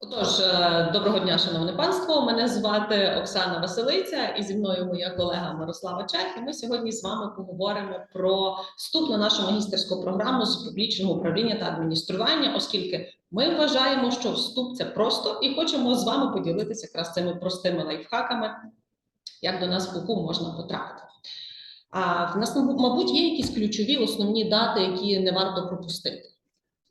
Отож, е, доброго дня, шановне панство. Мене звати Оксана Василиця, і зі мною моя колега Мирослава Чех. І ми сьогодні з вами поговоримо про вступ на нашу магістерську програму з публічного управління та адміністрування, оскільки ми вважаємо, що вступ це просто, і хочемо з вами поділитися якраз цими простими лайфхаками, як до нас в УКУ можна потрапити. А в нас, мабуть, є якісь ключові основні дати, які не варто пропустити.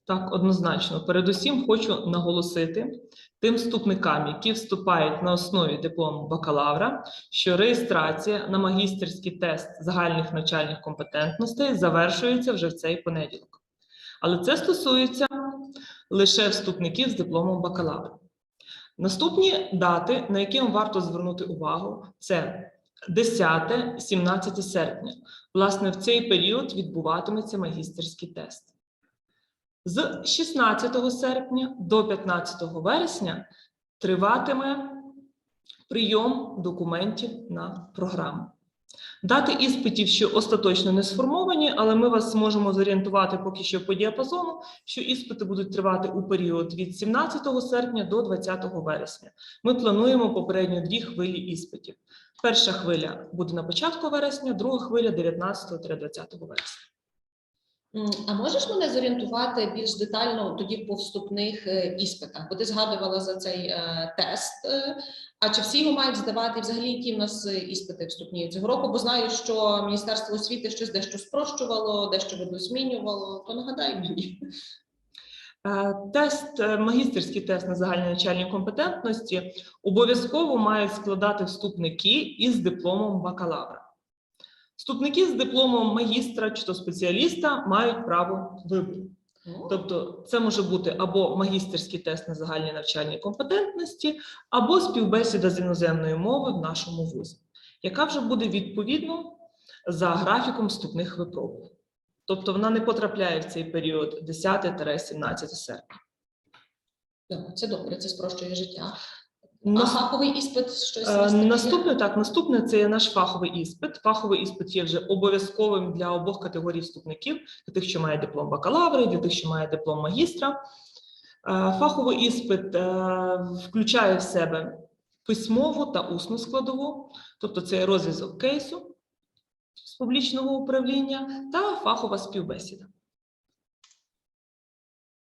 Так, однозначно. Передусім хочу наголосити тим вступникам, які вступають на основі диплому бакалавра, що реєстрація на магістерський тест загальних навчальних компетентностей завершується вже в цей понеділок. Але це стосується лише вступників з дипломом бакалавра. Наступні дати, на які вам варто звернути увагу, це 10-17 серпня. Власне, в цей період відбуватиметься магістерський тест. З 16 серпня до 15 вересня триватиме прийом документів на програму. Дати іспитів, що остаточно не сформовані, але ми вас зможемо зорієнтувати поки що по діапазону, що іспити будуть тривати у період від 17 серпня до 20 вересня. Ми плануємо попередньо дві хвилі іспитів. Перша хвиля буде на початку вересня, друга хвиля 19-20 вересня. А можеш мене зорієнтувати більш детально тоді по вступних е, іспитах? Бо ти згадувала за цей е, тест. е, А чи всі його мають здавати? Взагалі, які в нас іспити вступні цього року? Бо знаю, що Міністерство освіти щось дещо спрощувало, дещо видозмінювало. То нагадай мені. Тест, магістерський тест на загальні навчальні компетентності обов'язково мають складати вступники із дипломом бакалавра. Вступники з дипломом магістра чи то спеціаліста мають право вибору. Тобто, це може бути або магістерський тест на загальні навчальні компетентності, або співбесіда з іноземної мови в нашому вузі, яка вже буде відповідно за графіком вступних випробувань. Тобто вона не потрапляє в цей період 10-17 серпня. Це добре, це спрощує життя. А фаховий іспит щось Е, нас? Наступне так, наступне це є наш фаховий іспит. Фаховий іспит є вже обов'язковим для обох категорій вступників: для тих, що має диплом бакалавра, і для тих, що має диплом магістра. Е, Фаховий іспит е, включає в себе письмову та усну складову, тобто це розв'язок кейсу з публічного управління та фахова співбесіда.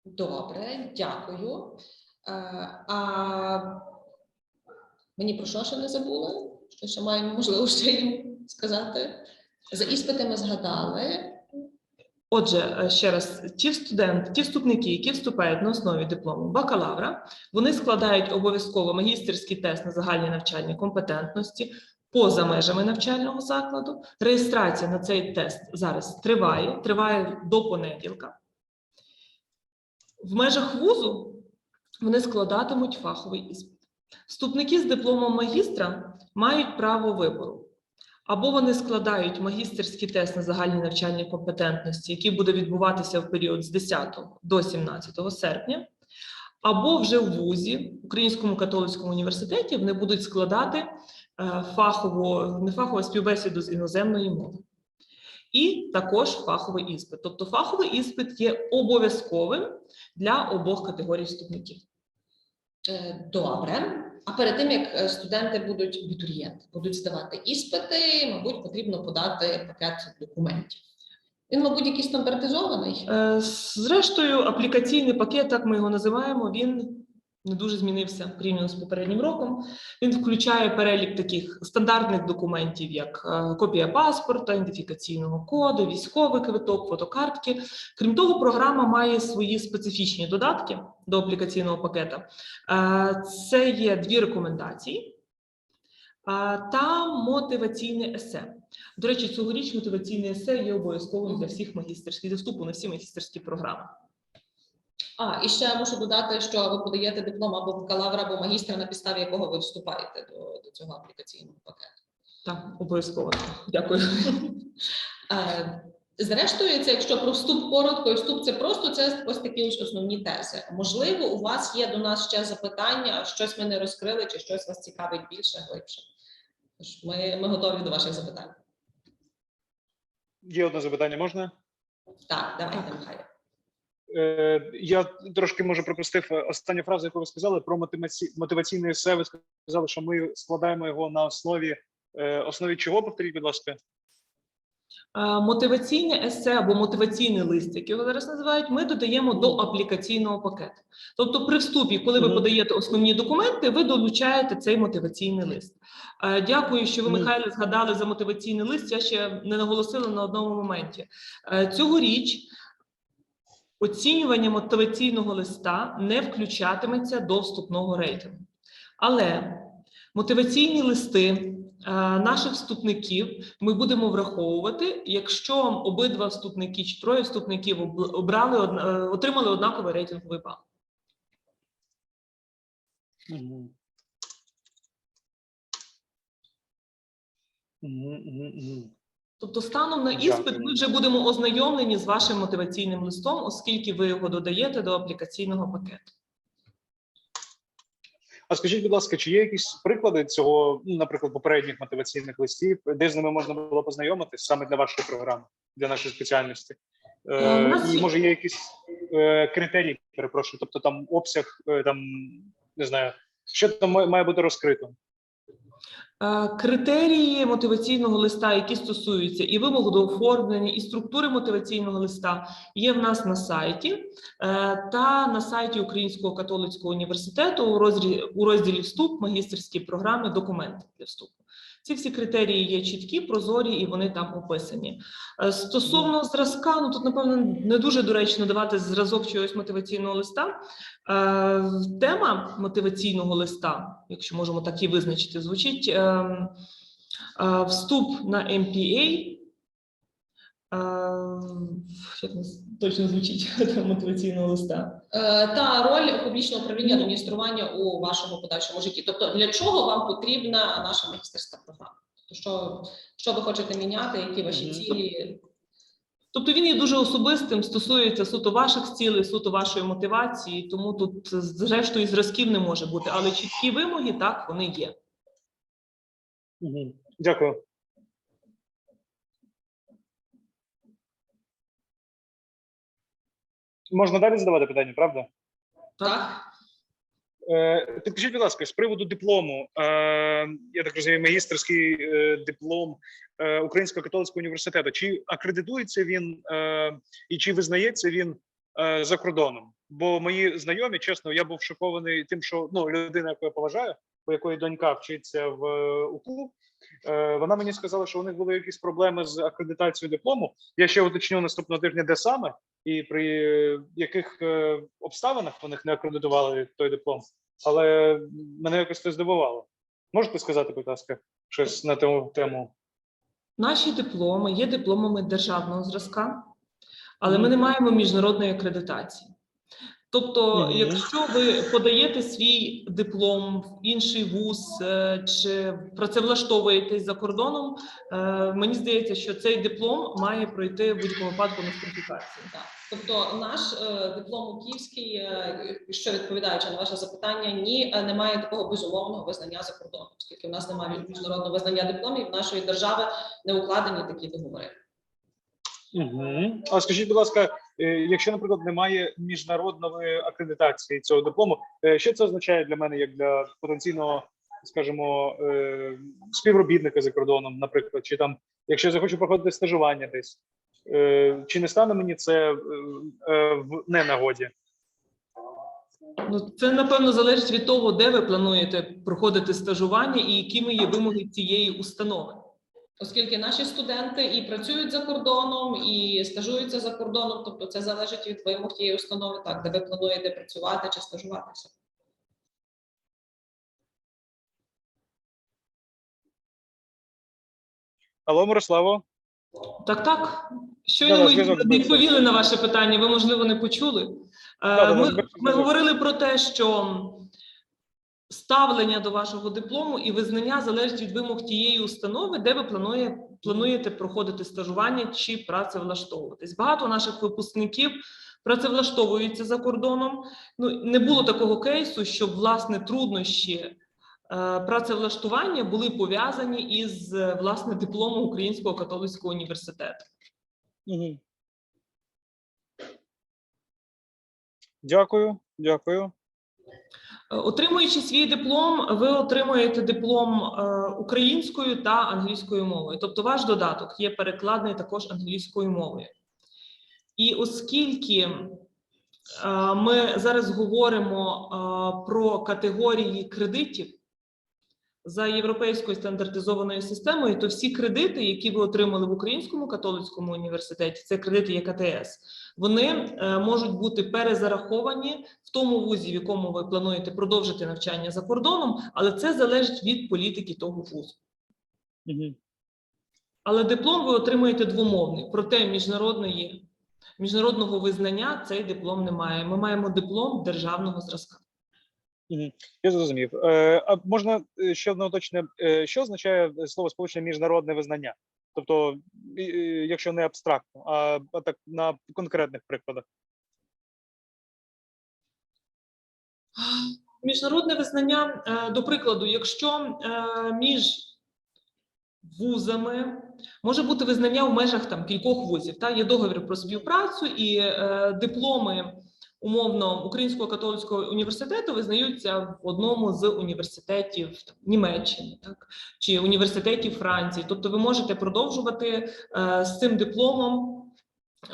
Добре, дякую. Е, А мені про що ще не забули? Що ще маємо можливо ще їм сказати? За іспити ми згадали. Отже, е, ще раз, ті студенти, ті вступники, які вступають на основі диплому бакалавра, вони складають обов'язково магістерський тест на загальні навчальні компетентності поза межами навчального закладу. Реєстрація на цей тест зараз триває, триває до понеділка. В межах вузу вони складатимуть фаховий іспит. Вступники з дипломом магістра мають право вибору. Або вони складають магістерський тест на загальні навчальні компетентності, який буде відбуватися в період з 10 до 17 серпня, або вже в ВУЗі, Українському католицькому університеті, вони будуть складати е, фахову, не фахову співбесіду з іноземної мови. І також фаховий іспит. Тобто фаховий іспит є обов'язковим для обох категорій вступників. Е, Добре. А перед тим як е, студенти будуть абітурієнти, будуть здавати іспити, мабуть, потрібно подати пакет документів. Він, мабуть, якийсь стандартизований. Е, Зрештою, аплікаційний пакет, так ми його називаємо, він не дуже змінився порівняно з попереднім роком. Він включає перелік таких стандартних документів, як е, копія паспорта, ідентифікаційного коду, військовий квиток, фотокартки. Крім того, програма має свої специфічні додатки до аплікаційного пакета. Е, Це є дві рекомендації е, та мотиваційне есе. До речі, цьогоріч мотиваційне есе є обов'язковим для всіх магістерських для вступу на всі магістерські програми. А, і ще мушу додати, що ви подаєте диплом або бакалавра, або магістра, на підставі якого ви вступаєте до, до цього аплікаційного пакету. Так, обов'язково. Дякую. Е, Зрештою, це якщо про вступ коротко і вступ це просто, це ось такі ось основні тези. Можливо, у вас є до нас ще запитання, щось ми не розкрили, чи щось вас цікавить більше, глибше. Тож ми, ми готові до ваших запитань. Є одне запитання, можна? Так, давайте, Михайло. Е, Я трошки може пропустив е, останню фразу, яку ви сказали про мотиваці... мотиваційне есе. Ви сказали, що ми складаємо його на основі е, основі чого? Повторіть, будь ласка. Мотиваційне есе або мотиваційний лист, як його зараз називають, ми додаємо до аплікаційного пакету. Тобто, при вступі, коли ви подаєте основні документи, ви долучаєте цей мотиваційний лист. Дякую, що ви, Мгм. Михайле, згадали за мотиваційний лист. Я ще не наголосила на одному моменті. Цьогоріч оцінювання мотиваційного листа не включатиметься до вступного рейтингу. Але мотиваційні листи е, наших вступників ми будемо враховувати, якщо обидва вступники чи троє вступників обрали е, отримали однаковий рейтинговий бал. Мгм. Мгм, мгм, мгм. Тобто, станом на іспит ми вже будемо ознайомлені з вашим мотиваційним листом, оскільки ви його додаєте до аплікаційного пакету. А скажіть, будь ласка, чи є якісь приклади цього, ну, наприклад, попередніх мотиваційних листів, де з ними можна було познайомитись саме для вашої програми, для нашої спеціальності? Е, Е, нас може є якісь е, критерії, перепрошую, тобто там обсяг, е, там не знаю, що там має бути розкрито? Е, Критерії мотиваційного листа, які стосуються і вимог до оформлення, і структури мотиваційного листа, є в нас на сайті е, та на сайті Українського католицького університету у розділі, вступ, магістерські програми, документи для вступу. Ці всі критерії є чіткі, прозорі і вони там описані. Е, Стосовно зразка, ну тут напевно не дуже доречно давати зразок чогось мотиваційного листа. Е, Тема мотиваційного листа, якщо можемо так і визначити, звучить ем, е, вступ на MPA. Як нас точно звучить мотиваційного листа? Е, Та роль публічного управління адміністрування у вашому подальшому житті. Тобто, для чого вам потрібна наша магістерська програма? Тобто, що, що ви хочете міняти, які ваші цілі? Тобто він є дуже особистим, стосується суто ваших цілей, суто вашої мотивації, тому тут зрештою зразків не може бути, але чіткі вимоги так вони є. Дякую. Можна далі задавати питання, правда? Так? Е, Підкажіть, будь ласка, з приводу диплому. Е, я так розумію, магістерський е, диплом е, Українського католицького університету. Чи акредитується він е, і чи визнається він е, за кордоном? Бо мої знайомі, чесно, я був шокований тим, що ну людина, яку я поважаю, у якої донька вчиться в е, УКУ. Е, вона мені сказала, що у них були якісь проблеми з акредитацією диплому. Я ще уточню наступного тижня, де саме і при яких е, обставинах вони не акредитували той диплом. Але мене якось це здивувало. Можете сказати, будь ласка, щось на тему тему? Наші дипломи є дипломами державного зразка, але ми не маємо міжнародної акредитації. Тобто, Мгм. якщо ви подаєте свій диплом в інший вуз е, чи працевлаштовуєтесь за кордоном, е, мені здається, що цей диплом має пройти в будь-якому випадку нострифікацію. Так. Тобто наш е, диплом у Київський, е, що відповідаючи на ваше запитання, ні, немає такого безумовного визнання за кордоном, оскільки в нас немає міжнародного визнання дипломів, в нашої держави не укладені такі договори. Угу. А скажіть, будь ласка, якщо, наприклад, немає міжнародної акредитації цього диплому, е, що це означає для мене як для потенційного, скажімо, е, співробітника за кордоном, наприклад, чи там, якщо я захочу проходити стажування десь, е, чи не стане мені це е, е, в ненагоді? Ну, це напевно залежить від того, де ви плануєте проходити стажування і якими є вимоги цієї установи. Оскільки наші студенти і працюють за кордоном, і стажуються за кордоном, тобто це залежить від вимог тієї установи, так де ви плануєте працювати чи стажуватися. Алло, Мирославо. Так, так. Щойно ми відповіли на ваше питання, ви, можливо, не почули. Е, Ми, ми говорили про те, що ставлення до вашого диплому і визнання залежить від вимог тієї установи, де ви планує, плануєте проходити стажування чи працевлаштовуватись. Багато наших випускників працевлаштовуються за кордоном. Ну, не було такого кейсу, щоб власне труднощі е, працевлаштування були пов'язані із власне дипломом Українського католицького університету. Дякую, дякую. Е, Отримуючи свій диплом, ви отримуєте диплом е, українською та англійською мовою. Тобто, ваш додаток є перекладний також англійською мовою. І оскільки е, ми зараз говоримо про категорії кредитів за європейською стандартизованою системою, то всі кредити, які ви отримали в Українському католицькому університеті, це кредити ЄКТС, вони е, можуть бути перезараховані в тому вузі, в якому ви плануєте продовжити навчання за кордоном, але це залежить від політики того вузу. Але диплом ви отримуєте двомовний, проте міжнародної, міжнародного визнання цей диплом не має. Ми маємо диплом державного зразка. Я зрозумів. Е, а можна е, ще одне уточнення, Е, що означає слово сполучення міжнародне визнання? Тобто, якщо не абстрактно, а, так на конкретних прикладах. Міжнародне визнання, до прикладу, якщо між вузами може бути визнання в межах там кількох вузів, та є договір про співпрацю і е, дипломи умовно Українського католицького університету визнаються в одному з університетів там, Німеччини, так чи університетів Франції. Тобто, ви можете продовжувати е, з цим дипломом.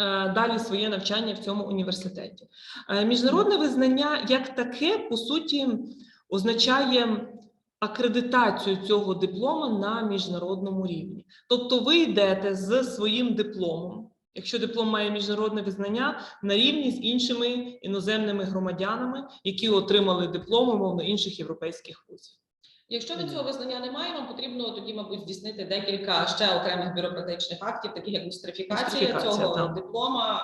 е, Далі своє навчання в цьому університеті. Е, Міжнародне визнання як таке, по суті, означає акредитацію цього диплому на міжнародному рівні. Тобто ви йдете з своїм дипломом, якщо диплом має міжнародне визнання, на рівні з іншими іноземними громадянами, які отримали дипломи, мовно, інших європейських вузів. Якщо ви цього визнання немає, вам потрібно тоді, мабуть, здійснити декілька ще окремих бюрократичних актів, таких як нострифікація цього так. диплома.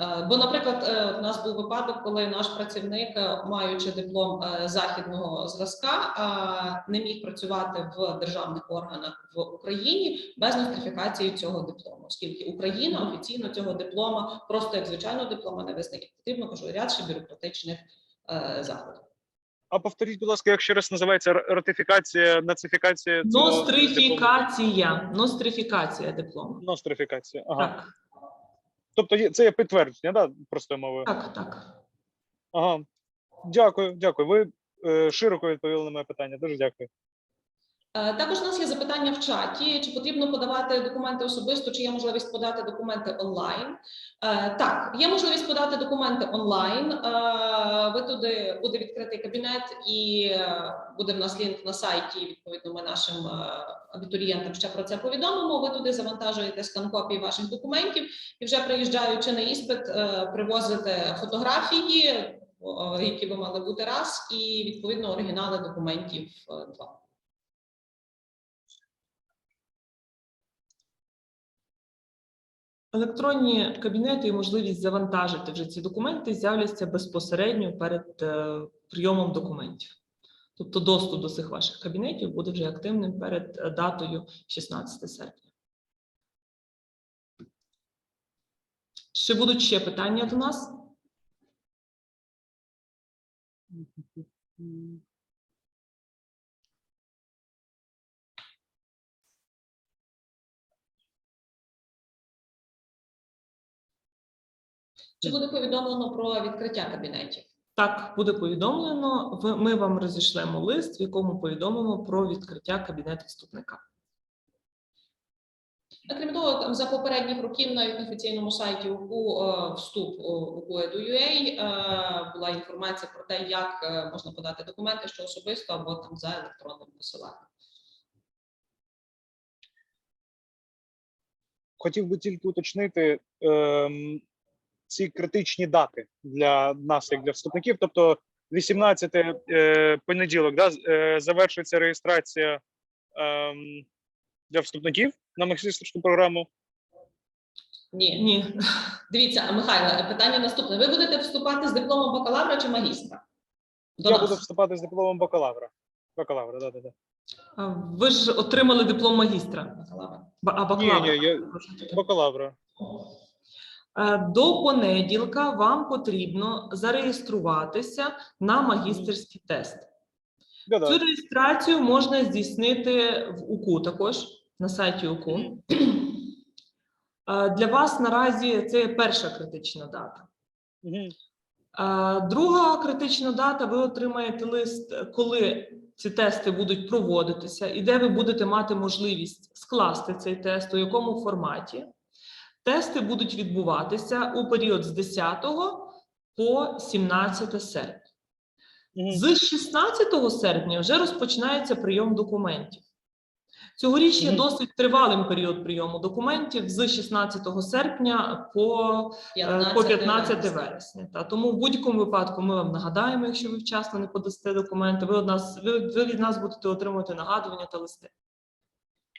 Е, Бо, наприклад, е, у нас був випадок, коли наш працівник, е, маючи диплом західного зразка, не міг працювати в державних органах в Україні без нострифікації цього диплому, оскільки Україна офіційно цього диплома просто як звичайного диплома не визнає. Потрібно кажу ряд ще бюрократичних заходів. А повторіть, будь ласка, як ще раз називається ратифікація, нацифікація? Нострифікація. Нострифікація диплому. Нострифікація. Ага. Так, Тобто це є підтвердження, да, простою мовою. так, так. Ага. Дякую, дякую. Ви е, широко відповіли на моє питання. Дуже дякую. Е, Також у нас є запитання в чаті: чи потрібно подавати документи особисто, чи є можливість подати документи онлайн? Е, Так, є можливість подати документи онлайн. Е, Ви туди буде відкритий кабінет, і буде в нас лінк на сайті. Відповідно, ми нашим абітурієнтам ще про це повідомимо. Ви туди завантажуєте скан копії ваших документів і вже приїжджаючи на іспит, привозите фотографії, які би мали бути раз, і відповідно оригінали документів два. Електронні кабінети і можливість завантажити вже ці документи з'являться безпосередньо перед е, прийомом документів. Тобто доступ до цих ваших кабінетів буде вже активним перед е, датою 16 серпня. Чи будуть ще питання до нас? Чи буде повідомлено про відкриття кабінетів? Так, буде повідомлено. Ми вам розійшлемо лист, в якому повідомимо про відкриття кабінету вступника. Крім того, там за попередніх років навіть на офіційному сайті УКУ е, вступ УКУ.edu.ua е, була інформація про те, як е, можна подати документи, що особисто або там за електронним посиланням. Хотів би тільки уточнити ем, ці критичні дати для нас, як для вступників. Тобто, 18 е, понеділок, да, з- е, завершується реєстрація ем, для вступників на магістерську програму. Ні, Ні, дивіться, Михайло, питання наступне: ви будете вступати з дипломом бакалавра чи магістра? До Я нас. буду вступати з дипломом бакалавра. Бакалавра, да, да, да. а ви ж отримали диплом магістра. Бакалавра. Ба- А Ні, ні, я бакалавра. Е, До понеділка вам потрібно зареєструватися на магістерський тест. Да, да. Цю реєстрацію можна здійснити в УКУ також на сайті УКУ. Е, Для вас наразі це перша критична дата. Друга критична дата. Ви отримаєте лист, коли ці тести будуть проводитися, і де ви будете мати можливість скласти цей тест, у якому форматі. Тести будуть відбуватися у період з 10 по 17 серпня. З 16 серпня вже розпочинається прийом документів. Цьогоріч є досить тривалим період прийому документів з 16 серпня по Е, по 15 вересня. Та тому в будь-якому випадку ми вам нагадаємо, якщо ви вчасно не подасте документи. Ви од нас ви, ви від нас будете отримувати нагадування та листи.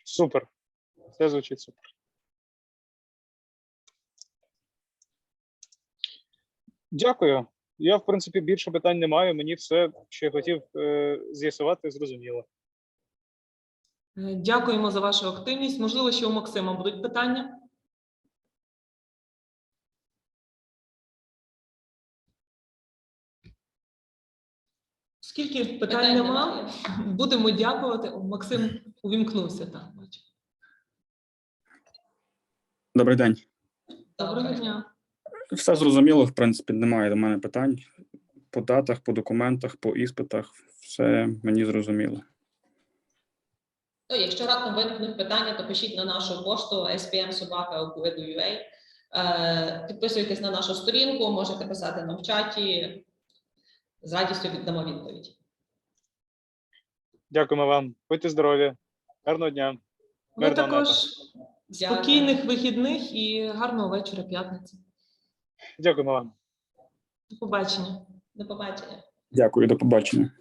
Супер. Це звучить супер. Дякую. Я, в принципі, більше питань не маю. Мені все, що я хотів е, з'ясувати, зрозуміло. Е, Дякуємо за вашу активність. Можливо, ще у Максима будуть питання. Скільки питань, Питань нема, немає. будемо дякувати. О, Максим увімкнувся. Так, бачу. Добрий день. Доброго дня. Все зрозуміло, в принципі, немає до мене питань. По датах, по документах, по іспитах, все мені зрозуміло. Ну, якщо раптом виникнуть питання, то пишіть на нашу пошту spmsobaka.edu.ua. Е, Підписуйтесь на нашу сторінку, можете писати нам в чаті. З радістю віддамо відповідь. Дякуємо вам. Будьте здорові. Гарного дня. Мирного неба. також спокійних вихідних і гарного вечора п'ятниці. Дякуємо вам. До побачення. До побачення. Дякую, до побачення.